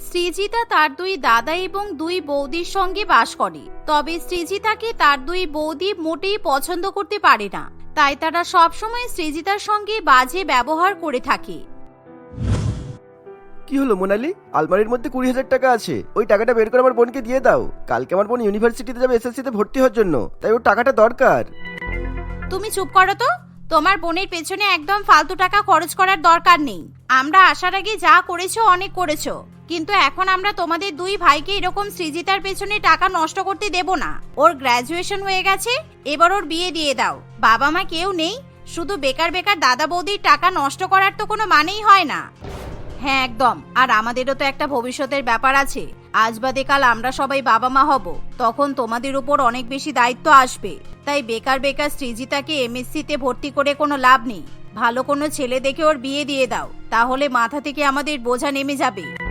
সৃজিতা তার দুই দাদা এবং দুই বৌদির সঙ্গে বাস করে। তবে সৃজিতাকে তার দুই বৌদি মোটেই পছন্দ করতে পারে না। তাই তারা সবসময় সৃজিতার সঙ্গে বাজে ব্যবহার করে থাকে। কি হলো মোনালি? আলমারির মধ্যে কুড়ি হাজার টাকা আছে। ওই টাকাটা বের করে আমার বোনকে দিয়ে দাও। কালকে আমার বোন ইউনিভার্সিটিতে যাবে এসএসসিতে ভর্তি হওয়ার জন্য। তাই ওর টাকাটা দরকার। তুমি চুপ করো তো। তোমার বোনের পেছনে একদম ফালতু টাকা খরচ করার দরকার নেই। আমরা আসার আগে যা করেছ অনেক করেছ। কিন্তু এখন আমরা তোমাদের দুই ভাইকে এরকম সৃজিতার পেছনে টাকা নষ্ট করতে দেব না। ওর গ্র্যাজুয়েশন হয়ে গেছে, এবার ওর বিয়ে দিয়ে দাও। বাবা মা কেউ নেই, শুধু বেকার বেকার দাদা বৌদির টাকা নষ্ট করার তো কোনো মানেই হয় না। হ্যাঁ একদম। আর আমাদেরও তো একটা ভবিষ্যতের ব্যাপার আছে। আজ বাদে কাল আমরা সবাই বাবা মা হব। তখন তোমাদের উপর অনেক বেশি দায়িত্ব আসবে। তাই বেকার বেকার সৃজিতাকে এমএসসি তে ভর্তি করে কোনো লাভ নেই। ভালো কোনো ছেলে দেখে ওর বিয়ে দিয়ে দাও। তাহলে মাথা থেকে আমাদের বোঝা নেমে যাবে।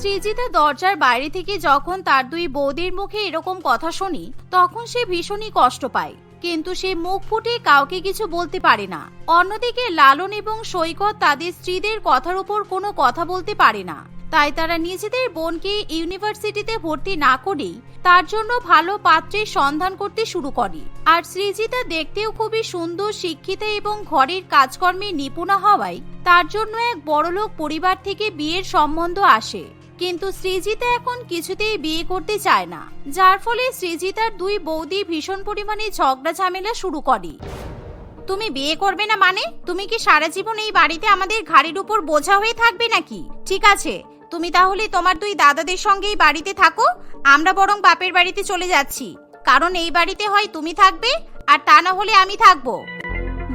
সৃজিতা দরজার বাইরে থেকে যখন তার দুই বৌদির মুখে এরকম কথা শুনি, তখন সে ভীষণই কষ্ট পায়। কিন্তু সে মুখ ফুটে কাউকে কিছু বলতে পারে না। অন্যদিকে লালন এবং সৈকত তাদের স্ত্রীদের কথার উপর কোনো কথা বলতে পারে না। তাই তারা নিজেদের বোনকে ইউনিভার্সিটিতে ভর্তি না করেই তার জন্য ভালো পাত্রের সন্ধান করতে শুরু করে। আর সৃজিতা দেখতেও খুবই সুন্দর, শিক্ষিতা এবং ঘরের কাজকর্মে নিপুণা হওয়ায় তার জন্য এক বড়লোক পরিবার থেকে বিয়ের সম্বন্ধ আসে। কিন্তু সৃজিতা এখন কিছুতেই বিয়ে করতে চায় না, যার ফলে সৃজিতার দুই বৌদি ভীষণ পরিমাণে ঝগড়া ঝামেলা শুরু করে। তুমি বিয়ে করবে না মানে? তুমি কি সারা জীবন এই বাড়িতে আমাদের ঘাড়ির উপর বোঝা হয়ে থাকবে নাকি? ঠিক আছে, তুমি তাহলে তোমার দুই দাদাদের সঙ্গেই বাড়িতে থাকো, আমরা বরং বাপের বাড়িতে চলে যাচ্ছি। কারণ এই বাড়িতে হয় তুমি থাকবে, আর তা না হলে আমি থাকব।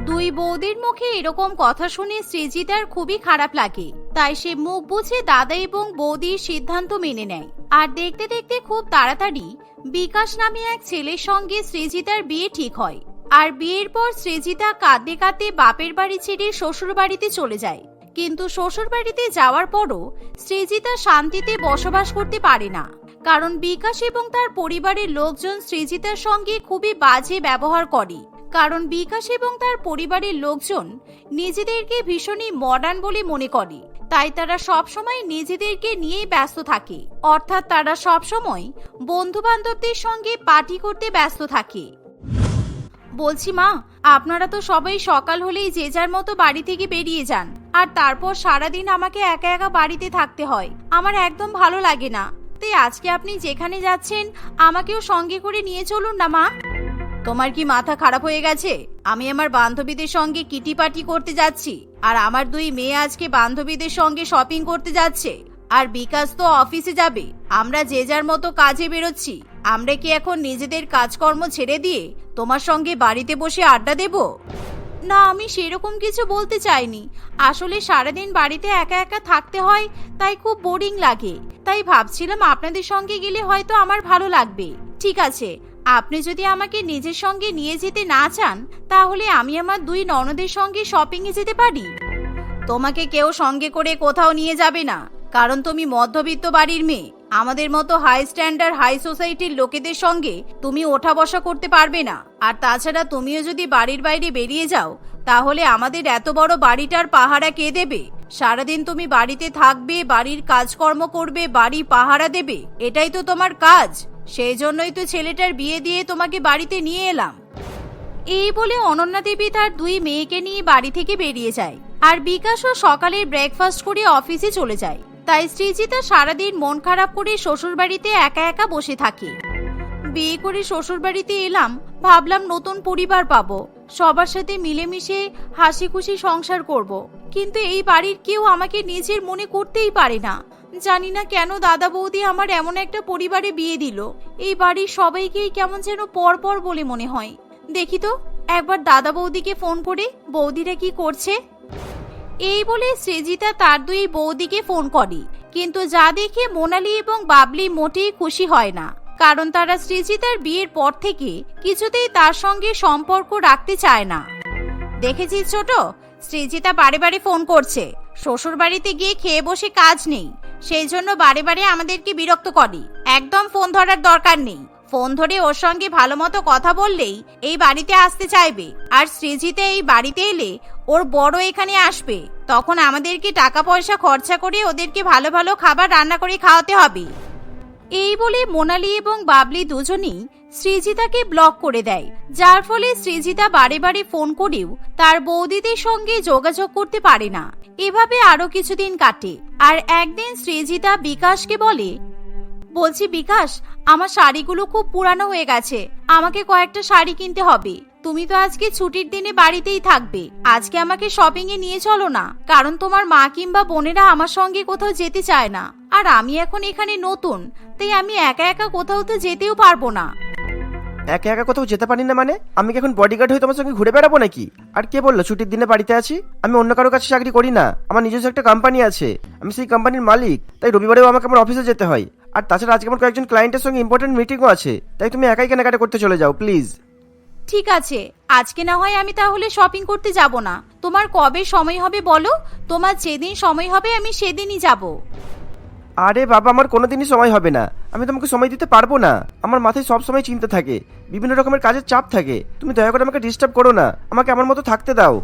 দুই বৌদির মুখে এরকম কথা শুনে সৃজিতার খুবই খারাপ লাগে। তাই সে মুখ বুঝে দাদা এবং বৌদির সিদ্ধান্ত মেনে নেয়। আর দেখতে দেখতে খুব তাড়াতাড়ি বিকাশ নামে এক ছেলের সঙ্গে সৃজিতার বিয়ে ঠিক হয়। আর বিয়ের পর সৃজিতা কাঁদতে কাঁদতে বাপের বাড়ি ছেড়ে শ্বশুর বাড়িতে চলে যায়। কিন্তু শ্বশুর বাড়িতে যাওয়ার পরও সৃজিতা শান্তিতে বসবাস করতে পারে না। কারণ বিকাশ এবং তার পরিবারের লোকজন সৃজিতার সঙ্গে খুবই বাজে ব্যবহার করে। কারণ বিকাশ এবং তার পরিবারের লোকজন নিজেদেরকে ভীষণই মডার্ন বলে মনে করে। তাই তারা সবসময় নিজেদেরকে নিয়েই ব্যস্ত থাকে। অর্থাৎ তারা সবসময় বন্ধু বান্ধবদের সঙ্গে পার্টি করতে ব্যস্ত থাকে। বলছি, মা, আপনারা তো সবাই সকাল হলেই যে যার মতো বাড়ি থেকে বেরিয়ে যান। আর তারপর সারাদিন আমাকে একা একা বাড়িতে থাকতে হয়। আমার একদম ভালো লাগে না। তাই আজকে আপনি যেখানে যাচ্ছেন, আমাকেও সঙ্গে করে নিয়ে চলুন না, মা। তোমার কি মাথা খারাপ হয়ে গেছে? আমি আমার বান্ধবীদের সঙ্গে কিটি পার্টি করতে যাচ্ছি, আর আমার দুই মেয়ে আজকে বান্ধবীদের সঙ্গে শপিং করতে যাচ্ছে। আর বিকাশ তো অফিসে যাবে, আমরা যে যার মতো কাজে বেরোচ্ছি, আমরা কি এখন নিজেদের কাজকর্ম ছেড়ে দিয়ে তোমার সঙ্গে বাড়িতে বসে আড্ডা দেব? না, আমি সেরকম কিছু বলতে চাইনি। আসলে সারাদিন বাড়িতে একা একা থাকতে হয়, তাই খুব বোরিং লাগে। তাই ভাবছিলাম আপনাদের সঙ্গে গেলে হয়তো আমার ভালো লাগবে। ঠিক আছে আপনি যদি আমাকে নিজের সঙ্গে নিয়ে যেতে না চান, তাহলে আমি আমার দুই ননদের সঙ্গে শপিং এ যেতে পারি। তোমাকে কেউ সঙ্গে করে কোথাও নিয়ে যাবে না, কারণ তুমি মধ্যবিত্ত বাড়ির মেয়ে। আমাদের মতো হাই স্ট্যান্ডার্ড হাই সোসাইটির লোকেদের সঙ্গে তুমি ওঠা বসা করতে পারবে না। আর তাছাড়া তুমিও যদি বাড়ির বাইরে বেরিয়ে যাও, তাহলে আমাদের এত বড় বাড়িটার পাহারা কে দেবে? সারাদিন তুমি বাড়িতে থাকবে, বাড়ির কাজকর্ম করবে, বাড়ি পাহারা দেবে। এটাই তো তোমার কাজ। সেই জন্যই তো ছেলেটার বিয়ে দিয়ে তোমাকে বাড়িতে নিয়ে এলাম। এই বলে অনন্যা দেবী তার দুই মেয়েকে নিয়ে বাড়ি থেকে বেরিয়ে যায়। আর বিকাশও সকালের ব্রেকফাস্ট করে অফিসে চলে যায়। তাই সৃজিতা সারাদিন মন খারাপ করে শ্বশুর বাড়িতে একা একা বসে থাকে। বিয়ে করে শ্বশুর বাড়িতে এলাম, ভাবলাম নতুন পরিবার পাবো। সবার সাথে মিলেমিশে হাসি খুশি সংসার করব। কিন্তু এই বাড়ির কেউ আমাকে নিজের মনে করতেই পারে না। জানি না কেন দাদা বৌদি আমার এমন একটা পরিবারে বিয়ে দিল। এই বাড়ির সবাইকেই কেমন যেন পর পর বলে মনে হয়। দেখি তো, একবার দাদা বৌদিকে ফোন করে, বৌদিরা কি করছে? এই বলে সৃজিতা তার দুই বৌদিকে ফোন করে। কিন্তু যা দেখে মোনালি এবং বাবলি মোটেই খুশি হয় না। কারণ তারা সৃজিতার বিয়ের পর থেকে কিছুতেই তার সঙ্গে সম্পর্ক রাখতে চায় না। দেখেছিস ছোট? সৃজিতা বারে বারে ফোন করছে। শ্বশুর বাড়িতে গিয়ে খেয়ে বসে কাজ নেই। সেই জন্য বারে বারে আমাদেরকে বিরক্ত করে। একদম ফোন ধরার দরকার নেই। ফোন ধরে ওর সঙ্গে ভালো মতো কথা বললেই এই বাড়িতে আসতে চাইবে। আর শ্রীজিতে এই বাড়িতে এলে ওর বড় এখানে আসবে। তখন আমাদেরকে টাকা পয়সা খরচা করে ওদেরকে ভালো ভালো খাবার রান্না করে খাওয়াতে হবে। এই বলে মোনালি এবং বাবলি দুজনেই সৃজিতাকে ব্লক করে দেয়, যার ফলে সৃজিতা বারে বারে ফোন করেও তার বৌদিদের সঙ্গে যোগাযোগ করতে পারে না। এভাবে আরও কিছুদিন কাটে, আর একদিন সৃজিতা বিকাশকে বলে, বলছি বিকাশ, আমার শাড়িগুলো খুব পুরানো হয়ে গেছে, আমাকে কয়েকটা শাড়ি কিনতে হবে। তুমি তো আজকে ছুটির দিনে বাড়িতেই থাকবে, আজকে আমাকে শপিং এ নিয়ে চলো না, কারণ তোমার মা কিংবা বোনেরা আমার সঙ্গে কোথাও যেতে চায় না। আর আমি এখন এখানে নতুন, তাই আমি একা একা কোথাও তো যেতেও পারব না। একা একা কোথাও যেতে পারি না মানে? আমি কি এখন বডিগার্ড হয়ে তোমার সঙ্গে ঘুরে বেড়াবো নাকি? আর কে বলল, ছুটির দিনে বাড়িতে আছি? আমি অন্য কারও কাছে চাকরি করি না। আমার নিজস্ব একটা কোম্পানি আছে। আমি সেই কোম্পানির মালিক। তাই রবিবারেও আমাকে আমার অফিসে যেতে হয়। আর তাছাড়া আজকে আমার কয়েকজন ক্লায়েন্টের সঙ্গে ইম্পর্টেন্ট মিটিংও আছে। তাই তুমি একাই কেনাকাটা করতে চলে যাও প্লিজ ঠিক আছে। আজকে না হয় আমি তাহলে শপিং করতে যাব না। তোমার কবে সময় হবে বলো? তোমার যেদিন সময় হবে আমি সেদিনই যাব। আরে বাবা, আমার কোনোদিনই সময় হবে না। আমি তোমাকে সময় দিতে পারব না। আমার মাথায় সব সময় চিন্তা থাকে। বিভিন্ন রকমের কাজের চাপ থাকে। তুমি দয়া করে আমাকে ডিস্টার্ব করো না। আমাকে আমার মতো থাকতে দাও।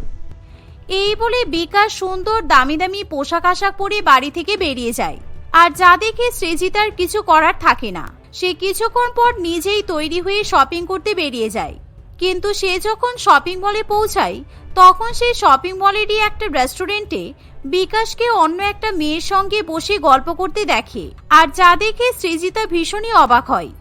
এই বলে বিকাশ সুন্দর দামি দামি পোশাক আশাক পরে বাড়ি থেকে বেরিয়ে যায়। আর যা দেখে সৃজিতার কিছু করার থাকে না। সে কিছুক্ষণ পর নিজেই তৈরি হয়ে শপিং করতে বেরিয়ে যায়। কিন্তু সে যখন শপিং মলে পৌঁছায় তখন সেই শপিং মলেরই একটা রেস্টুরেন্টে বিকাশকে অন্য একটা মেয়ের সঙ্গে বসে গল্প করতে দেখে। আর যা দেখে সৃজিতা ভীষণই অবাক হয়।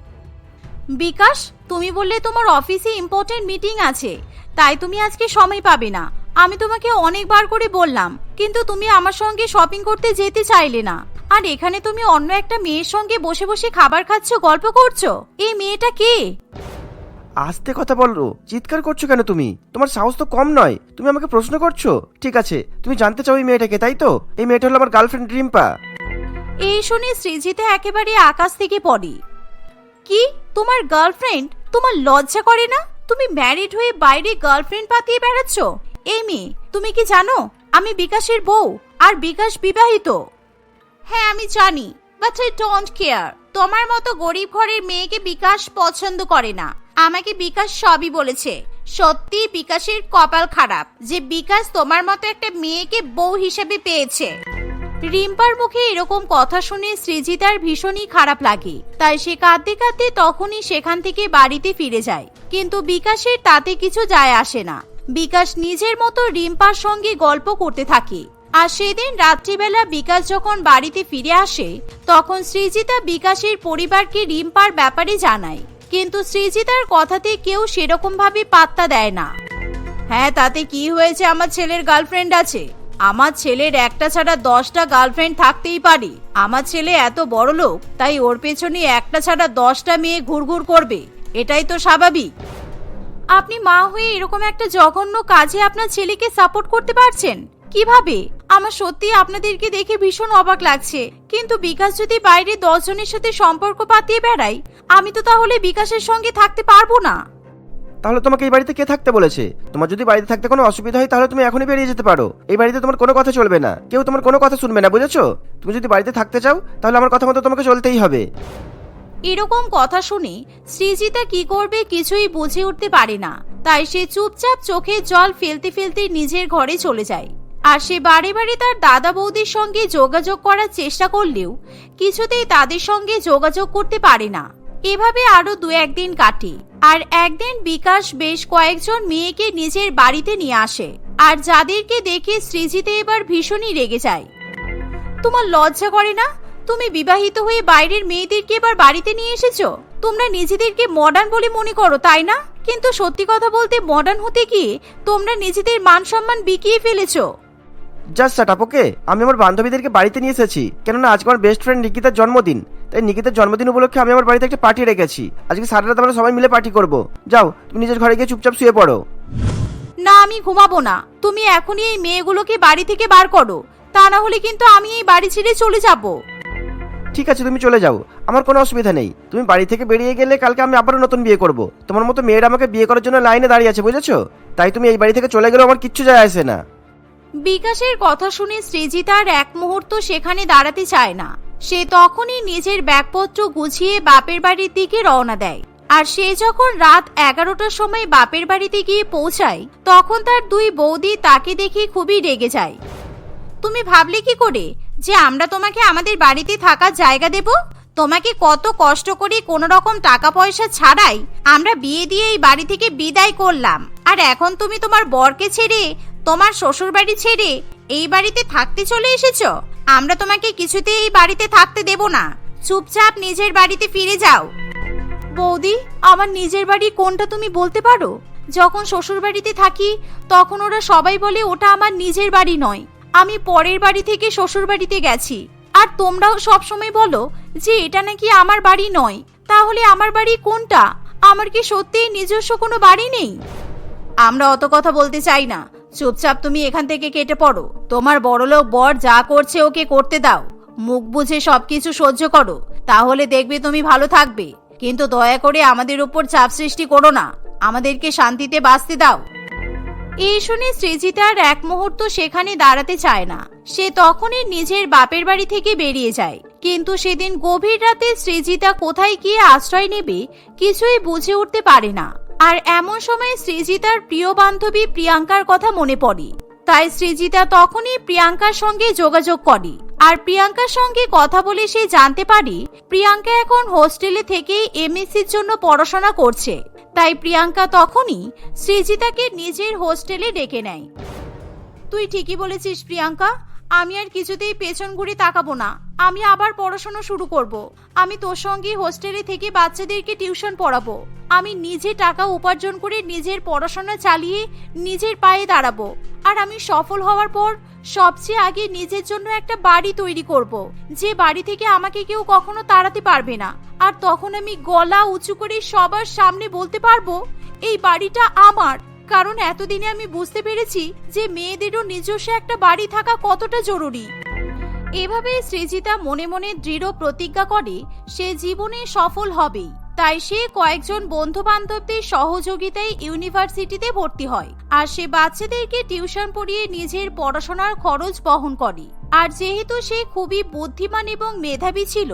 বিকাশ, তুমি বললে তোমার অফিসে ইম্পর্টেন্ট মিটিং আছে। তাই তুমি আজকে সময় পাবে না। আমি তোমাকে অনেকবার করে বললাম, কিন্তু তুমি আমার সঙ্গে শপিং করতে যেতে চাইলে না। আর এখানে তুমি অন্য একটা মেয়ের সঙ্গে বসে বসে খাবার খাচ্ছ, গল্প করছ? এই মেয়েটা কে? আস্তে কথা বলো চিৎকার করছ কেন তুমি? তোমার সাহস তো কম নয়। তুমি আমাকে প্রশ্ন করছ? ঠিক আছে, তুমি জানতে চাও এই মেয়েটাকে তাই তো? এই মেয়েটা হলো আমার গার্লফ্রেন্ড রিম্পা। এই শুনে সৃজিতা একেবারে আকাশ থেকে পড়ে। কি? তোমার গার্লফ্রেন্ড তোমার লজ্জা করে না? তুমি ম্যারিড হয়ে বাইরে গার্লফ্রেন্ড পাতিয়ে বেড়াচ্ছ? এই মেয়ে, তুমি কি জানো? আমি বিকাশের বউ, আর বিকাশ বিবাহিত। হ্যাঁ আমি জানি বাট আই ডোন্ট কেয়ার তোমার মতো গরিব ঘরের মেয়েকে বিকাশ পছন্দ করে না। আমাকে বিকাশ সবই বলেছে। সত্যি বিকাশের কপাল খারাপ যে বিকাশ তোমার মতো একটা মেয়েকে বউ হিসেবে পেয়েছে। রিম্পার মুখে এরকম কথা শুনে সৃজিতার ভীষণই খারাপ লাগে। তাই সে কাঁদতে কাঁদতে তখনই সেখান থেকে বাড়িতে ফিরে যায়। কিন্তু বিকাশের তাতে কিছু যায় আসে না। বিকাশ নিজের মতো রিম্পার সঙ্গে গল্প করতে থাকে। আর সেদিন রাত্রিবেলা বিকাশ যখন বাড়িতে ফিরে আসে, তখন সৃজিতা বিকাশের পরিবারকে রিম্পার ব্যাপারে জানায়। কিন্তু সৃজিতার কথাতে কেউ সেরকম ভাবে পাত্তা দেয় না। হ্যাঁ তাতে কি হয়েছে? আমার ছেলের গার্লফ্রেন্ড আছে। আমার ছেলের একটা ছাড়া দশটা গার্লফ্রেন্ড থাকতেই পারে। আমার ছেলে এত বড় লোক, তাই ওর পেছনে একটা ছাড়া দশটা মেয়ে ঘুরঘুর করবে। এটাই তো স্বাভাবিক। আপনি মা হয়ে এরকম একটা জঘন্য কাজে আপনার ছেলেকে সাপোর্ট করতে পারছেন? কীভাবে? আমার সত্যি আপনাদেরকে দেখে ভীষণ অবাক লাগছে। কিন্তু বিকাশ যদি বাইরে দশজনের সাথে সম্পর্ক পাতিয়ে বেড়ায় আমি তো তাহলে বিকাশের সঙ্গে থাকতে পারব না। তাহলে তোমাকে এই বাড়িতে কে থাকতে বলেছে? তোমার যদি বাড়িতে থাকতে কোনো অসুবিধা হয় তাহলে তুমি এখনই বেরিয়ে যেতে পারো। এই বাড়িতে তোমার কোনো কথা চলবে না। কেউ তোমার কোনো কথা শুনবে না বুঝেছ? তুমি যদি বাড়িতে থাকতে চাও তাহলে আমার কথা মতো তোমাকে চলতেই হবে। এরকম কথা শুনে সৃজিতা কি করবে কিছুই বুঝে উঠতে পারে না। তাই সে চুপচাপ চোখে জল ফেলতে ফেলতে নিজের ঘরে চলে যায়। আর সে বারে বারে তার দাদা বৌদির সঙ্গে যোগাযোগ করার চেষ্টা করলেও কিছুতেই তাদের সঙ্গে যোগাযোগ করতে পারে না। এভাবে আরও দু একদিন কাটে আর একদিন বিকাশ বেশ কয়েকজন মেয়েকে নিজের বাড়িতে নিয়ে আসে আর যাদেরকে দেখে সৃজিতে এবার ভীষণই রেগে যায়। তোমার লজ্জা করে না? তুমি বিবাহিত হয়ে বাইরের মেয়েদেরকে এবার বাড়িতে নিয়ে এসেছ? তোমরা নিজেদেরকে মডার্ন বলে মনে করো, তাই না? কিন্তু সত্যি কথা বলতে মডার্ন হতে গিয়ে তোমরা নিজেদের মান সম্মান বিকিয়ে ফেলেছো। জাস্ট সেট ওকে আমি আমার বান্ধবীদেরকে বাড়িতে নিয়ে এসেছি। কেননা আজকে আমার বেস্ট ফ্রেন্ড নিকিতার জন্মদিন। তাই নিকিতার জন্মদিন উপলক্ষে আমি আমার বাড়িতে একটা পার্টি রেখেছি। আজকে সারা রাত আমরা সবাই মিলে পার্টি করব। যাও তুমি নিজের ঘরে গিয়ে চুপচাপ শুয়ে পড়ো। না আমি ঘুমাবো না। তুমি এখনই এই মেয়েগুলোকে বাড়ি থেকে বার করো। তা না হলে কিন্তু আমি এই বাড়ি ছেড়ে চলে যাব। ঠিক আছে তুমি চলে যাও। আমার কোনো অসুবিধা নেই। তুমি বাড়ি থেকে বেরিয়ে গেলে কালকে আমি আবারও নতুন বিয়ে করব। তোমার মতো মেয়েরা আমাকে বিয়ে করার জন্য লাইনে দাঁড়িয়ে আছে বুঝেছ? তাই তুমি এই বাড়ি থেকে চলে গেলেও আমার কিচ্ছু যায় আসে না। বিকাশের কথা শুনে সৃজিতার এক মুহূর্ত সেখানে দাঁড়াতে চায় না। সে তখনই নিজের ব্যাগপত্র গুছিয়ে বাপের বাড়ির দিকে রওনা দেয়। আর সে যখন রাত এগারোটার সময় বাপের বাড়িতে গিয়ে পৌঁছায়, তখন তার দুই বৌদি তাকে দেখে খুবই রেগে যায়। তুমি ভাবলে কি করে যে আমরা তোমাকে আমাদের বাড়িতে থাকার জায়গা দেব? তোমাকে কত কষ্ট করে কোনো রকম টাকা পয়সা ছাড়াই আমরা বিয়ে দিয়ে এই বাড়ি থেকে বিদায় করলাম। আর এখন তুমি তোমার বরকে ছেড়ে তোমার শ্বশুর বাড়ি ছেড়ে এই বাড়িতে থাকতে চলে এসেছ? আমরা তোমাকে কিছুতেই এই বাড়িতে থাকতে দেব না। চুপচাপ নিজের বাড়িতে ফিরে যাও। বৌদি, আমার নিজের বাড়ি কোনটা তুমি বলতে পারো? যখন শ্বশুর বাড়িতে থাকি, তখন ওরা সবাই বলে ওটা আমার নিজের বাড়ি নয়। আমি পরের বাড়ি থেকে শ্বশুর বাড়িতে গেছি। আর তোমরাও সব সময় বলো যে এটা নাকি আমার বাড়ি নয়। তাহলে আমার বাড়ি কোনটা? আমার কি সত্যিই নিজস্ব কোনো বাড়ি নেই? আমরা অত কথা বলতে চাই না। চুপচাপ তুমি এখান থেকে কেটে পড়ো। তোমার বড়লোক বর যা করছে ওকে করতে দাও। মুখ বুঝে সবকিছু সহ্য করো। তাহলে দেখবে তুমি ভালো থাকবে। কিন্তু দয়া করে আমাদের উপর চাপ সৃষ্টি করো না। আমাদেরকে শান্তিতে বাঁচতে দাও। এই শুনে সৃজিতার এক মুহূর্ত সেখানে দাঁড়াতে চায় না। সে তখনই নিজের বাপের বাড়ি থেকে বেরিয়ে যায়। কিন্তু সেদিন গভীর রাতে সৃজিতা কোথায় গিয়ে আশ্রয় নেবে কিছুই বুঝে উঠতে পারে না। আর এমন সময় সৃজিতার প্রিয় বান্ধবী প্রিয়াঙ্কার কথা মনে পড়ে। তাই সৃজিতা তখনই প্রিয়াঙ্কার সঙ্গে যোগাযোগ করে। আর প্রিয়াঙ্কার সঙ্গে কথা বলে সে জানতে পারে, প্রিয়াঙ্কা এখন হোস্টেলে থেকেই এমএসসির জন্য পড়াশোনা করছে। তাই প্রিয়াঙ্কা তখনই সৃজিতাকে নিজের হোস্টেলে ডেকে নেয়। তুই ঠিকই বলেছিস, প্রিয়াঙ্কা। আমি আর কিছুতেই পেছন ঘুরে তাকাবো না। আমি আবার পড়াশোনা শুরু করব। আমি তোর সঙ্গে হোস্টেলে থেকে বাচ্চাদেরকে টিউশন পড়াবো। আমি নিজে টাকা উপার্জন করে নিজের পড়াশোনা চালিয়ে নিজের পায়ে দাঁড়াবো। আর আমি সফল হওয়ার পর সবচেয়ে আগে নিজের জন্য একটা বাড়ি তৈরি করব। যে বাড়ি থেকে আমাকে কেউ কখনো তাড়াতে পারবে না। আর তখন আমি গলা উঁচু করে সবার সামনে বলতে পারব, এই বাড়িটা আমার। কারণ এতদিনে আমি বুঝতে পেরেছি যে মেয়েদেরও নিজস্ব একটা বাড়ি থাকা কতটা জরুরি। এভাবে সৃজিতা মনে মনে দৃঢ় প্রতিজ্ঞা করে, সে জীবনে সফল হবেই। তাই সে কয়েকজন বন্ধু বান্ধবদের সহযোগিতায় ইউনিভার্সিটিতে ভর্তি হয় আর সে বাচ্চাদেরকে টিউশন পড়িয়ে নিজের পড়াশোনার খরচ বহন করে। আর যেহেতু সে খুবই বুদ্ধিমান এবং মেধাবী ছিল,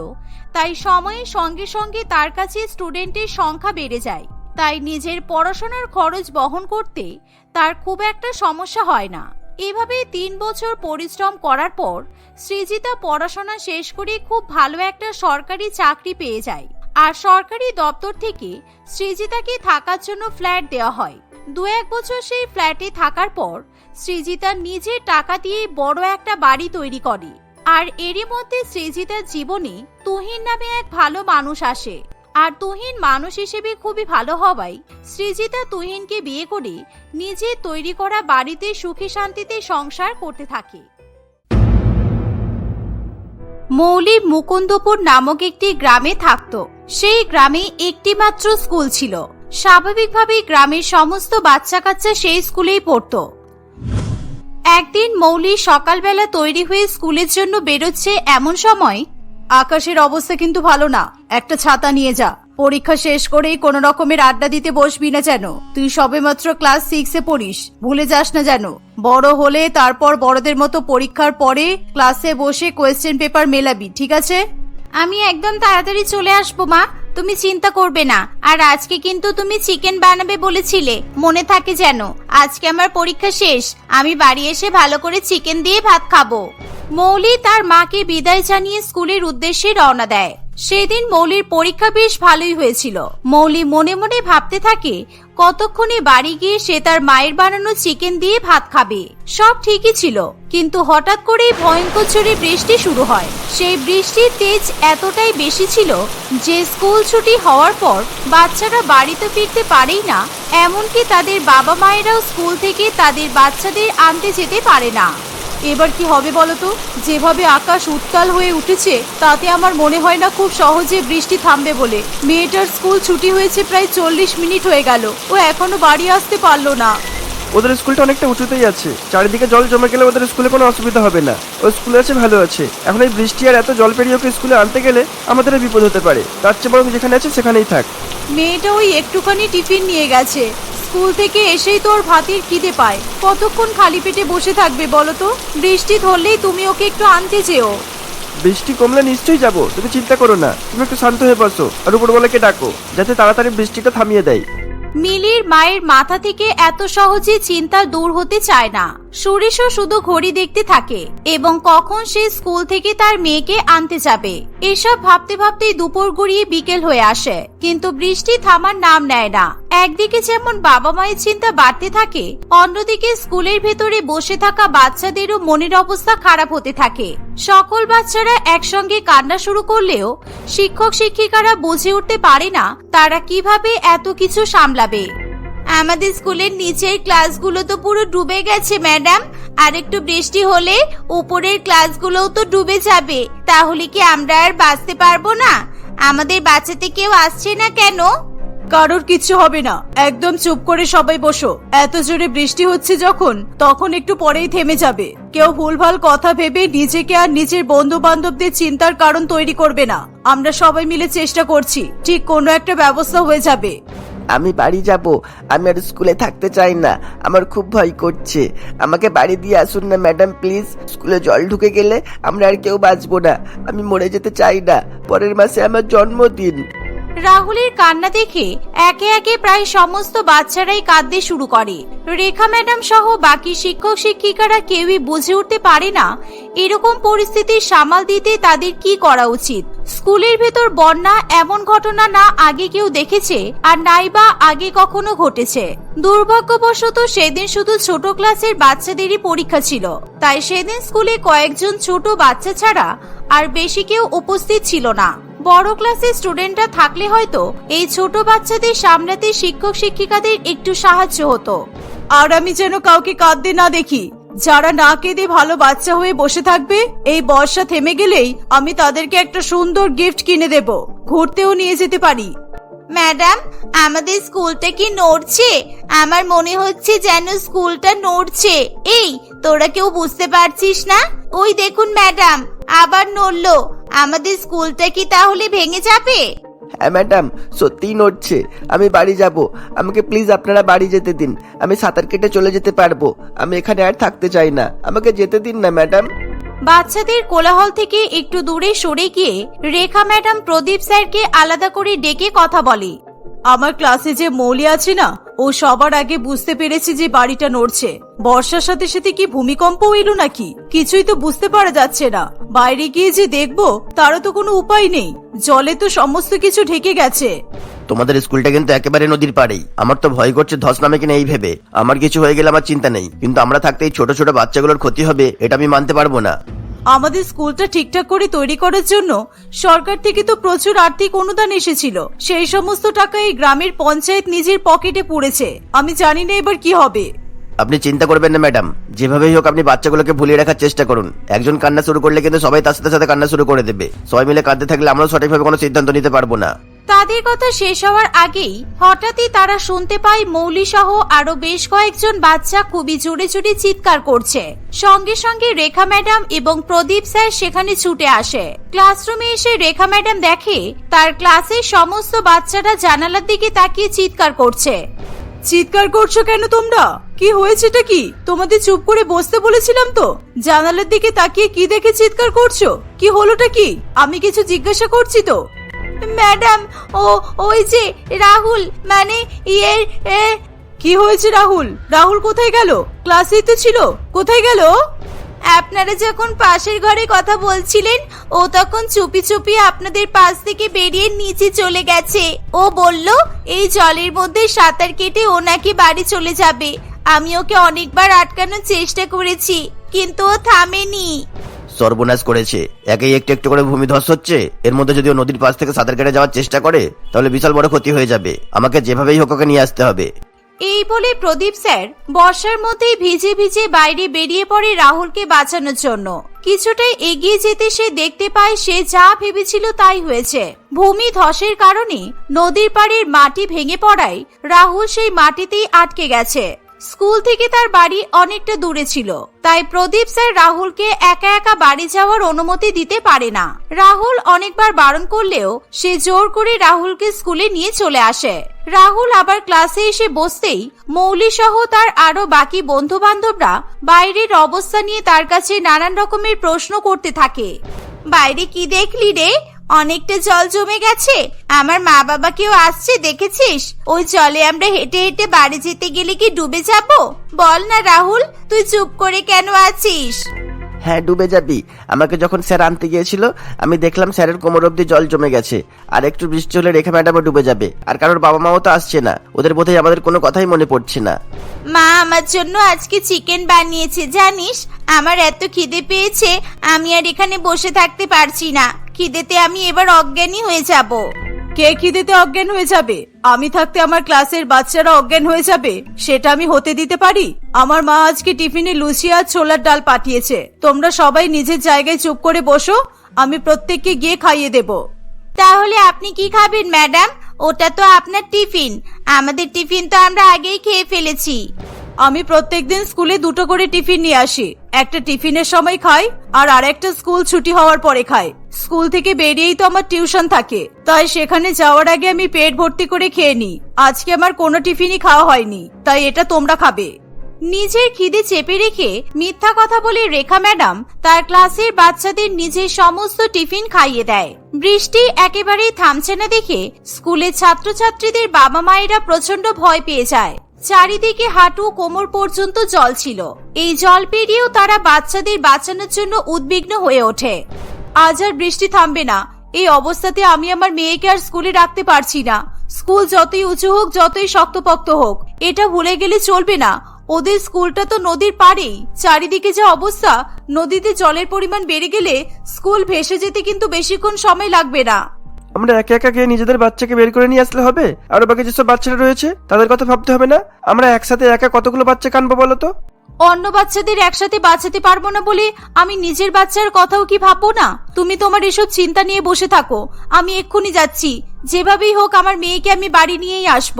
তাই সময়ের সঙ্গে সঙ্গে তার কাছে স্টুডেন্টের সংখ্যা বেড়ে যায়। তাই নিজের পড়াশোনার খরচ বহন করতে তার খুব একটা সমস্যা হয় না। এভাবে তিন বছর পরিশ্রম করার পর সৃজিতা পড়াশোনা শেষ করে খুব ভালো একটা সরকারি চাকরি পেয়ে যায়। আর সরকারি দপ্তর থেকে সৃজিতাকে থাকার জন্য ফ্ল্যাট দেওয়া হয়। দু এক বছর সেই ফ্ল্যাটে থাকার পর সৃজিতা নিজে টাকা দিয়ে বড় একটা বাড়ি তৈরি করে। আর এরই মধ্যে সৃজিতার জীবনে তুহিন নামে এক ভালো মানুষ আসে। আর তুহিন মানুষ হিসেবে খুবই ভালো হওয়ায় সৃজিতা তুহিনকে বিয়ে করে নিজে তৈরি করা বাড়িতে সুখে শান্তিতে সংসার করতে থাকে। মৌলি মুকুন্দপুর নামক একটি গ্রামে থাকত। সেই গ্রামে একটি মাত্র স্কুল ছিল। স্বাভাবিকভাবেই গ্রামের সমস্ত বাচ্চা কাচ্চা সেই স্কুলেই পড়তো। একদিন মৌলি সকালবেলা তৈরি হয়ে স্কুলের জন্য বেরোচ্ছে এমন সময় আকাশের অবস্থা কিন্তু ভালো না। একটা ছাতা নিয়ে যা। পরীক্ষা শেষ করেই কোন রকমের আড্ডা দিতে বসবি না যেন। তুই সবে মাত্র ক্লাস সিক্সে পড়িস। ভুলে যাস না যেন। বড় হলে তারপর বড়দের মতো পরীক্ষার পরে ক্লাসে বসে কোয়েশ্চেন পেপার মেলাবি, ঠিক আছে? আমি একদম তাড়াতাড়ি চলে আসব, মা। তুমি চিন্তা করবে না। আর আজকে কিন্তু তুমি চিকেন বানাবে বলেছিলে। মনে থাকে যেন, আজকে আমার পরীক্ষা শেষ, আমি বাড়ি এসে ভালো করে চিকেন দিয়ে ভাত খাব। মৌলি তার মাকে বিদায় জানিয়ে স্কুলের উদ্দেশ্যে রওনা দেয়। সেদিন মৌলির পরীক্ষা বেশ ভালোই হয়েছিল। মৌলি মনে মনে ভাবতে থাকে, কতক্ষণে বাড়ি গিয়ে সে তার মায়ের বানানো চিকেন দিয়ে ভাত খাবে। সব ঠিকই ছিল, কিন্তু হঠাৎ করেই ভয়ঙ্কর জোরে বৃষ্টি শুরু হয়। সেই বৃষ্টির তেজ এতটাই বেশি ছিল যে স্কুল ছুটি হওয়ার পর বাচ্চারা বাড়িতে ফিরতে পারেই না, এমনকি তাদের বাবা মায়েরাও স্কুল থেকে তাদের বাচ্চাদের আনতে যেতে পারে না। এবার কি হবে বলতো? যেভাবে আকাশ উত্তাল হয়ে উঠেছে, তাতে আমার মনে হয় না খুব সহজে বৃষ্টি থামবে বলে। মেয়েটার স্কুল ছুটি হয়েছে প্রায় চল্লিশ মিনিট হয়ে গেল। ও এখনও বাড়ি আসতে পারল না। ওদের স্কুলটা অনেকটা উঁচুতেই আছে। চারিদিকে জল জমে গেলে ওদের স্কুলে কোনো অসুবিধা হবে না। ও স্কুলে আছে ভালো আছে। এখন এই বৃষ্টি আর এত জল পেরিয়ে ওকে স্কুলে আনতে গেলে আমাদের বিপদ হতে পারে। তার চেয়ে বরং যেখানে আছে সেখানেই থাক। মেয়েটা ওই একটুখানি টিফিন নিয়ে গেছে। স্কুল থেকে এসেই তোর ভাতের খিদে পায়। কতক্ষণ খালি পেটে বসে থাকবে বলো তো? বৃষ্টি ধরলেই তুমি ওকে একটু আনতে যেও। বৃষ্টি কমলে নিশ্চয়ই যাব তুমি চিন্তা করো না। তুমি একটু শান্ত হয়ে বসো। আর উপরওয়ালাকে ডাকো যাতে তাড়াতাড়ি বৃষ্টিটা থামিয়ে দেয়। মিলির মায়ের মাথা থেকে এত সহজে চিন্তা দূর হতে চায় না। সুরেশও শুধু ঘড়ি দেখতে থাকে এবং কখন সে স্কুল থেকে তার মেয়েকে আনতে যাবে। এসব ভাবতে ভাবতে দুপুর গড়িয়ে বিকেল হয়ে আসে, কিন্তু বৃষ্টি থামার নাম নেয় না। একদিকে যেমন বাবা মায়ের চিন্তা বাড়তে থাকে, অন্যদিকে স্কুলের ভেতরে বসে থাকা বাচ্চাদেরও মনের অবস্থা খারাপ হতে থাকে। সকল বাচ্চারা একসঙ্গে কান্না শুরু করলেও শিক্ষক শিক্ষিকারা বুঝে উঠতে পারে না তারা কীভাবে এত কিছু সামলাবে। আমাদের স্কুলের নিচের ক্লাসগুলো তো পুরো ডুবে গেছে, ম্যাডাম। আর একটু বৃষ্টি হলে উপরের ক্লাসগুলোও তো ডুবে যাবে। তাহলে কি আমরা আর বাঁচতে পারব না? আমাদের বাঁচাতে কেউ আসছে না কেন? কারোর কিছু হবে না। একদম চুপ করে সবাই বসো। এত জোরে বৃষ্টি হচ্ছে যখন, তখন একটু পরেই থেমে যাবে। কেউ ভুলভাল কথা ভেবে নিজেকে আর নিজের বন্ধু বান্ধবদের চিন্তার কারণ তৈরি করবে না। আমরা সবাই মিলে চেষ্টা করছি। ঠিক কোনো একটা ব্যবস্থা হয়ে যাবে। আমি বাড়ি যাব। আমি আর স্কুলে থাকতে চাই না। আমার খুব ভয় করছে। আমাকে বাড়ি দিয়ে আসুন না, ম্যাডাম, প্লিজ। স্কুলে জল ঢুকে গেলে আমরা আর কেউ বাঁচবো না। আমি মরে যেতে চাই না। পরের মাসে আমার জন্মদিন। রাহুলের কান্না দেখে একে একে প্রায় সমস্ত বাচ্চারাই কাঁদতে শুরু করে। রেখা ম্যাডাম সহ বাকি শিক্ষক শিক্ষিকারা কেউই বুঝে উঠতে পারে না এরকম পরিস্থিতি সামাল দিতে তাদের কি করা উচিত। স্কুলের ভেতর বন্যা এমন ঘটনা না আগে কেউ দেখেছে আর নাইবা আগে কখনো ঘটেছে। দুর্ভাগ্যবশত সেদিন শুধু ছোট ক্লাসের বাচ্চাদেরই পরীক্ষা ছিল। তাই সেদিন স্কুলে কয়েকজন ছোট বাচ্চা ছাড়া আর বেশি কেউ উপস্থিত ছিল না। বড় ক্লাসের স্টুডেন্টরা থাকলে হয়তো এই ছোট বাচ্চাদের সামলাতে শিক্ষক শিক্ষিকাদের একটু সাহায্য হতো। আর আমি যেন কাউকে কাঁদতে না দেখি। যারা না কেঁদে ভালো বাচ্চা হয়ে বসে থাকবে, এই বর্ষা থেমে গেলেই আমি তাদেরকে একটা সুন্দর গিফট কিনে দেব। ঘুরতেও নিয়ে যেতে পারি। ম্যাডাম, আমাদের স্কুলটা কি নড়ছে। আমার মনে হচ্ছে যেন স্কুলটা নড়ছে। এই, তোরা কেউ বুঝতে পারছিস না? ওই দেখুন ম্যাডাম, আবার নড়লো। আমাদের স্কুলটা কি তাহলে ভেঙে যাবে? হ্যাঁ ম্যাডাম, সত্যিই নড়ছে। আমি বাড়ি যাব। আমাকে প্লিজ আপনারা বাড়ি যেতে দিন। আমি সাঁতার কেটে চলে যেতে পারব। আমি এখানে আর থাকতে চাই না। আমাকে যেতে দিন না, ম্যাডাম। বাচ্চাদের কোলাহল থেকে একটু দূরে সরে গিয়ে রেখা ম্যাডাম প্রদীপ স্যারকে আলাদা করে ডেকে কথা বলে। আমার ক্লাসে যে মৌলি আছে না, ও সবার আগে বুঝতে পেরেছে যে বাড়িটা নড়ছে। বর্ষার সাথে সাথে কি ভূমিকম্প এলো নাকি? কিছুই তো বুঝতে পারা যাচ্ছে না। বাইরে গিয়ে যে দেখব, তারও তো কোনো উপায় নেই। জলে তো সমস্ত কিছু ঢেকে গেছে। তোমাদের স্কুলটা কিন্তু একেবারে নদীর পাড়েই। আমার তো ভয় করছে ধস নামে কিনা এই ভেবে। আমার কিছু হয়ে গেলে আমার চিন্তা নেই। কিন্তু আমরা থাকতে এই ছোট ছোট বাচ্চাগুলোর ক্ষতি হবে, এটা আমি মানতে পারব না। আমাদের স্কুলটা ঠিকঠাক করে তৈরি করার জন্য সরকার থেকে তো প্রচুর আর্থিক অনুদান এসেছিল। সেই সমস্ত টাকা এই গ্রামের পঞ্চায়েত নিজের পকেটে পড়েছে। আমি জানি না এবার কি হবে। আপনি চিন্তা করবেন না ম্যাডাম। যেভাবেই হোক আপনি বাচ্চাগুলোকে ভুলিয়ে রাখার চেষ্টা করুন। একজন কান্না শুরু করলে কিন্তু সবাই তার সাথে সাথে কান্না শুরু করে দেবে। সবাই মিলে কাঁদতে থাকলে আমরাও সঠিকভাবে কোনো সিদ্ধান্ত নিতে পারব না। তাদের কথা শেষ হওয়ার আগেই হঠাৎই তারা শুনতে পায় মৌলি সহ আরও বেশ কয়েকজন বাচ্চা খুবই জোরে জোরে চিৎকার করছে। সঙ্গে সঙ্গে রেখা ম্যাডাম এবং প্রদীপ স্যার সেখানে ছুটে আসে। ক্লাসরুমে এসে রেখা ম্যাডাম দেখে তার ক্লাসের সমস্ত বাচ্চারা জানালার দিকে তাকিয়ে চিৎকার করছে। চিৎকার করছ কেন তোমরা? কি হয়েছেটা কি? তোমাদের চুপ করে বসতে বলেছিলাম তো। জানালার দিকে তাকিয়ে কি দেখে চিৎকার করছ? কি হলোটা কি? আমি কিছু জিজ্ঞাসা করছি তো। ম্যাডাম ও ওই যে রাহুল মানে ইয়ে এ, কি হয়েছে রাহুল? রাহুল কোথায় গেল? ক্লাসেই তো ছিল। কোথায় গেল? আপনারা যখন পাশের ঘরে কথা বলছিলেন ও তখন চুপি চুপি আপনাদের পাশ থেকে বেরিয়ে নিচে চলে গেছে। ও বলল এই জলের মধ্যে সাঁতার কেটে ও নাকি বাড়ি চলে যাবে। আমি ওকে অনেকবার আটকানোর চেষ্টা করেছি কিন্তু ও থামেনি। সর্বনাশ করেছে। একেই একটু একটু করে ভূমি ধস হচ্ছে। এর মধ্যে যদি ও নদীর পাশ থেকে সাঁতার কেটে যাওয়ার চেষ্টা করে তাহলে বিশাল বড় ক্ষতি হয়ে যাবে। আমাকে যেভাবেই হোক ওকে নিয়ে আসতে হবে। এই বলে প্রদীপ স্যার বর্ষার মধ্যেই ভিজে ভিজে বাইরে বেরিয়ে পড়ে রাহুলকে বাঁচানোর জন্য। কিছুটাই এগিয়ে যেতে সে দেখতে পায় সে যা ভেবেছিল তাই হয়েছে। ভূমি ধসের কারণে নদীর পাড়ের মাটি ভেঙে পড়ায় রাহুল সেই মাটিতেই আটকে গেছে। স্কুল থেকে তার বাড়ি অনেকটা দূরে ছিল, তাই প্রদীপ স্যার রাহুলকে একা একা বাড়ি যাওয়ার অনুমতি দিতে পারে না। রাহুল অনেকবার বারণ করলেও সে জোর করে রাহুলকে স্কুলে নিয়ে চলে আসে। রাহুল আবার ক্লাসে এসে বসতেই মৌলি সহ তার আরও বাকি বন্ধু বান্ধবরা বাইরের অবস্থা নিয়ে তার কাছে নানান রকমের প্রশ্ন করতে থাকে। বাইরে কি দেখলি রে? অনেকটা জল জমে গেছে। আমার মা বাবা কেউ আসছে দেখেছিস? ওই জলে আমরা হেঁটে হেঁটে বাড়ি যেতে গেলে কি ডুবে যাব? বল না রাহুল তুই চুপ করে কেন আছিস? হ্যাঁ ডুবে যাবি। আমাকে যখন স্যার আনতে গিয়েছিল আমি দেখলাম স্যারের কোমর অব্দি জল জমে গেছে। আর একটু বৃষ্টি হলে রেখা ম্যাডামও ডুবে যাবে। আর কারোর বাবা মাও তো আসছে না। ওদের বোধহয় আমাদের কোনো কথাই মনে পড়ছে না। মা আমার জন্য আজকে চিকেন বানিয়েছে জানিস? আমার এত খিদে পেয়েছে আমি আর এখানে বসে থাকতে পারছি না। খিদেতে আমি এবার অজ্ঞানী হয়ে যাব। কে খিদেতে অজ্ঞান হয়ে যাবে? আমি থাকতে আমার ক্লাসের বাচ্চারা অজ্ঞান হয়ে যাবে? সেটা আমি হতে দিতে পারি? আমার মা আজকে টিফিনে লুচি আর ছোলার ডাল পাঠিয়েছে। তোমরা সবাই নিজের জায়গায় চুপ করে বসো আমি প্রত্যেককে গিয়ে খাইয়ে দেব। তাহলে আপনি কি খাবেন ম্যাডাম? ওটা তো আপনার টিফিন। আমাদের টিফিন তো আমরা আগেই খেয়ে ফেলেছি। আমি প্রত্যেকদিন স্কুলে দুটো করে টিফিন নিয়ে আসি। একটা টিফিনের সময় খাই আর আরেকটা স্কুল ছুটি হওয়ার পরে খাই। স্কুল থেকে বেরিয়েই তো আমার টিউশন থাকে। তাই সেখানে যাওয়ার আগে আমি পেট ভর্তি করে খেয়ে নিই। আজকে আমার কোনো টিফিনই খাওয়া হয়নি। তাই এটা তোমরা খাবে। নিজের খিদে চেপে রেখে মিথ্যা কথা বলে রেখা ম্যাডাম তার ক্লাসের বাচ্চাদের নিজের সমস্ত টিফিন খাইয়ে দেয়। বৃষ্টি একেবারেই থামছে না দেখে স্কুলের ছাত্রছাত্রীদের বাবা মায়েরা প্রচণ্ড ভয় পেয়ে যায়। চারিদিকে হাঁটু কোমর পর্যন্ত জল ছিল। এই জল পেরিয়েও তারা বাচ্চাদের বাঁচানোর জন্য উদ্বিগ্ন হয়ে ওঠে। আজ আর বৃষ্টি থামবে না। এই অবস্থাতে আমি আমার মেয়েকে আর স্কুলে রাখতে পারছি না। স্কুল যতই উঁচু হোক, যতই শক্তপোক্ত হোক, এটা ভুলে গেলে চলবে না। ওদের স্কুলটা তো নদীর পাড়েই। চারিদিকে যে অবস্থা, নদীতে জলের পরিমাণ বেড়ে গেলে স্কুল ভেসে যেতে কিন্তু বেশিক্ষণ সময় লাগবে না। আমরা একা একা গিয়ে নিজেদের বাচ্চাকে বের করে নিয়ে আসলে হবে? আর বাকি যেসব বাচ্চারা রয়েছে, তাদের কথা ভাবতে হবে না? আমরা একসাথে একা কতগুলো বাচ্চা কানবো বলো তো? অন্য বাচ্চাদের একসাথে বাঁচাতে পারব না বলে আমি নিজের বাচ্চার কথাও কি ভাববো না? তুমি তোমার এসব চিন্তা নিয়ে বসে থাকো। আমি এক্ষুনি যাচ্ছি। যেভাবেই হোক আমার মেয়েকে আমি বাড়ি নিয়েই আসব।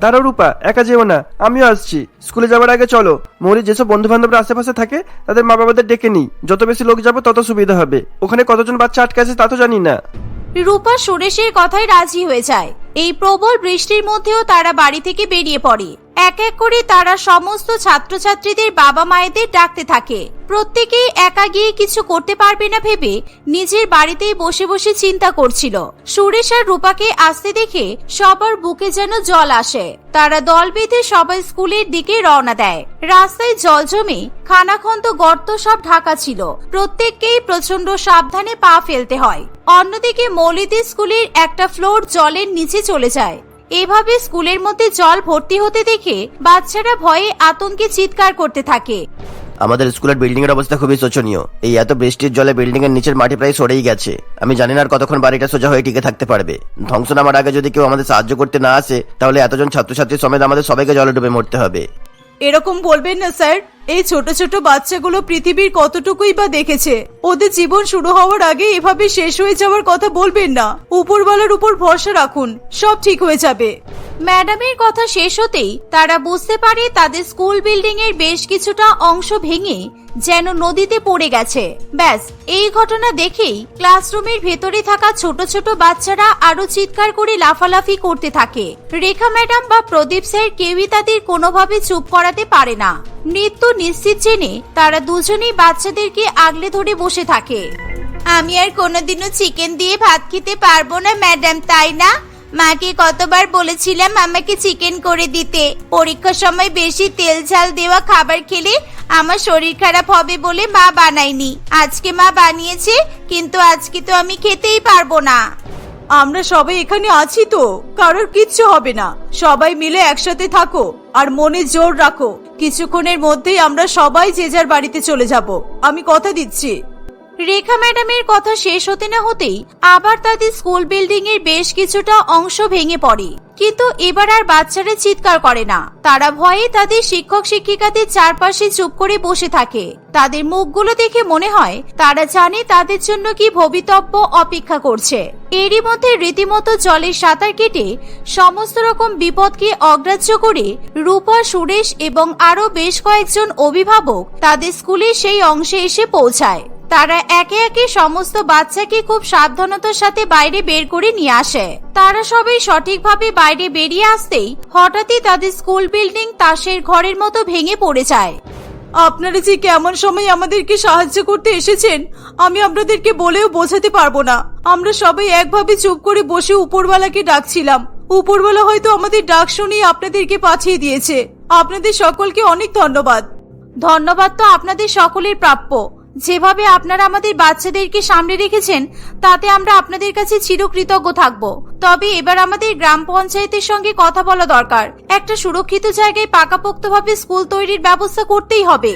দাঁড়াও রূপা একা যেও না। আমিও আসছি। স্কুলে যাওয়ার আগে চলো। মৌরি যেসব বন্ধু বান্ধবরা আশেপাশে থাকে তাদের মা বাবাদের ডেকে নিই। যত বেশি লোক যাব তত সুবিধা হবে। ওখানে কতজন বাচ্চা আটকে আছে তা তো জানি না। রূপা সুরেশের কথায় রাজি হয়ে যায়। এই প্রবল বৃষ্টির মধ্যেও তারা বাড়ি থেকে বেরিয়ে পড়ে। এক এক করে তারা সমস্ত ছাত্রছাত্রীদের বাবা মায়েদের ডাকতে থাকে। প্রত্যেকেই একা গিয়ে কিছু করতে পারবে না ভেবে নিজের বাড়িতেই বসে বসে চিন্তা করছিল। সুরেশ আর রূপাকে আসতে দেখে সবার বুকে যেন জল আসে। তারা দল বেঁধে সবাই স্কুলের দিকে রওনা দেয়। রাস্তায় জল জমে খানাখন্দ গর্ত সব ঢাকা ছিল। প্রত্যেককেই প্রচণ্ড সাবধানে পা ফেলতে হয়। অন্যদিকে মৌলিদি স্কুলের একটা ফ্লোর জলের নিচে চলে যায়। এভাবে স্কুলের মধ্যে জল ভর্তি হতে দেখে বাচ্চারা ভয়ে আতঙ্কে চিৎকার করতে থাকে। আমাদের স্কুলের বিল্ডিং এর অবস্থা খুবই শোচনীয়। এই এত বৃষ্টির জলে বিল্ডিং এর নিচের মাটি প্রায় সরেই গেছে। আমি জানি না আর কতক্ষণ বাড়িটা সোজা হয়ে টিকে থাকতে পারবে। ধ্বংস নামার আগে যদি কেউ আমাদের সাহায্য করতে না আসে তাহলে এতজন ছাত্রছাত্রী সমেত আমাদের সবাইকে জলে ডুবে মরতে হবে। এরকম বলবেন না স্যার। এই ছোট ছোট বাচ্চাগুলো পৃথিবীর কতটুকুই বা দেখেছে? ওদের জীবন শুরু হওয়ার আগে এভাবে শেষ হয়ে যাওয়ার কথা বলবেন না। উপরওয়ালার উপর ভরসা রাখুন, সব ঠিক হয়ে যাবে। ম্যাডামের কথা শেষ হতেই তারা বুঝতে পারে তাদের স্কুল বিল্ডিং এর বেশ কিছুটা অংশ ভেঙে যেন নদীতে পড়ে গেছে। ব্যাস, এই ঘটনা দেখেই ক্লাসরুমের ভেতরে থাকা ছোট ছোট বাচ্চারা আরও চিৎকার করে লাফালাফি করতে থাকে। রেখা ম্যাডাম বা প্রদীপ স্যার কেউই তাদের কোনোভাবে চুপ করাতে পারে না। মৃত্যু নিশ্চিত জেনে তারা দুজনেই বাচ্চাদেরকে আগলে ধরে বসে থাকে। আমি আর কোনোদিনও চিকেন দিয়ে ভাত খেতে পারব না ম্যাডাম তাই না? মাকে কতবার বলেছিলাম আমাকে চিকেন করে দিতে। পরীক্ষার সময় বেশি তেল ঝাল দেওয়া খাবার খেলে আমার শরীর খারাপ হবে বলে মা বানায়নি। আজকে মা বানিয়েছে, কিন্তু আজকে তো আমি খেতেই পারব না। আমরা সবাই এখানে আছি তো, কারোর কিচ্ছু হবে না। সবাই মিলে একসাথে থাকো আর মনে জোর রাখো। কিছুক্ষণের মধ্যেই আমরা সবাই যে যার বাড়িতে চলে যাব। আমি কথা দিচ্ছি। রেখা ম্যাডামের কথা শেষ হতে না হতেই আবার তাদের স্কুল বিল্ডিং এর বেশ কিছুটা অংশ ভেঙে পড়ে। কিন্তু এবার আর বাচ্চারা চিৎকার করে না। তারা ভয়ে তাদের শিক্ষক শিক্ষিকাদের চারপাশে চুপ করে বসে থাকে। তাদের মুখগুলো দেখে মনে হয় তারা জানে তাদের জন্য কি ভবিতব্য অপেক্ষা করছে। এরই মধ্যে রীতিমতো জলের সাঁতার কেটে সমস্ত রকম বিপদকে অগ্রাহ্য করে রূপা, সুরেশ এবং আরও বেশ কয়েকজন অভিভাবক তাদের স্কুলে সেই অংশে এসে পৌঁছায়। তারা একে একে সমস্ত বাচ্চাকে খুব সাবধানতার সাথে বাইরে বের করে নিয়ে আসে। তারা সবাই সঠিকভাবে বাইরে বেরিয়ে আসতেই হঠাৎই তাদের স্কুল বিল্ডিং তাসের ঘরের মতো ভেঙে পড়ে যায়। আপনারা যে কেমন সময় আমাদেরকে সাহায্য করতে এসেছেন আমি আপনাদেরকে বলেও বোঝাতে পারব না। আমরা সবাই একভাবে চুপ করে বসে উপরওয়ালাকে ডাকছিলাম। উপরওয়ালা হয়তো আমাদের ডাক শুনেই আপনাদেরকে পাঠিয়ে দিয়েছে। আপনাদের সকলকে অনেক ধন্যবাদ। ধন্যবাদ তো আপনাদের সকলের প্রাপ্য। যেভাবে আপনারা আমাদের বাচ্চাদেরকে সামনে রেখেছেন, তাতে আমরা আপনাদের কাছে চিরকৃতজ্ঞ থাকব। তবে এবার আমাদের গ্রাম পঞ্চায়েতের সঙ্গে কথা বলা দরকার। একটা সুরক্ষিত জায়গায় পাকাপোক্তভাবে স্কুল তৈরির ব্যবস্থা করতেই হবে।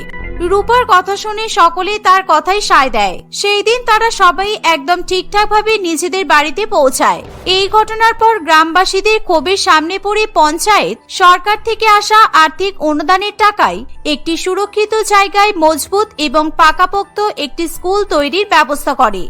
রূপার কথা শুনে সকলেই তার কথাই সায় দেয়। সেই দিন তারা সবাই একদম ঠিকঠাক ভাবে নিজেদের বাড়িতে পৌঁছায়। এই ঘটনার পর গ্রামবাসীদের ক্ষোভের সামনে পড়ে পঞ্চায়েত সরকার থেকে আসা আর্থিক অনুদানের টাকায় একটি সুরক্ষিত জায়গায় মজবুত এবং পাকাপোক্ত একটি স্কুল তৈরির ব্যবস্থা করে।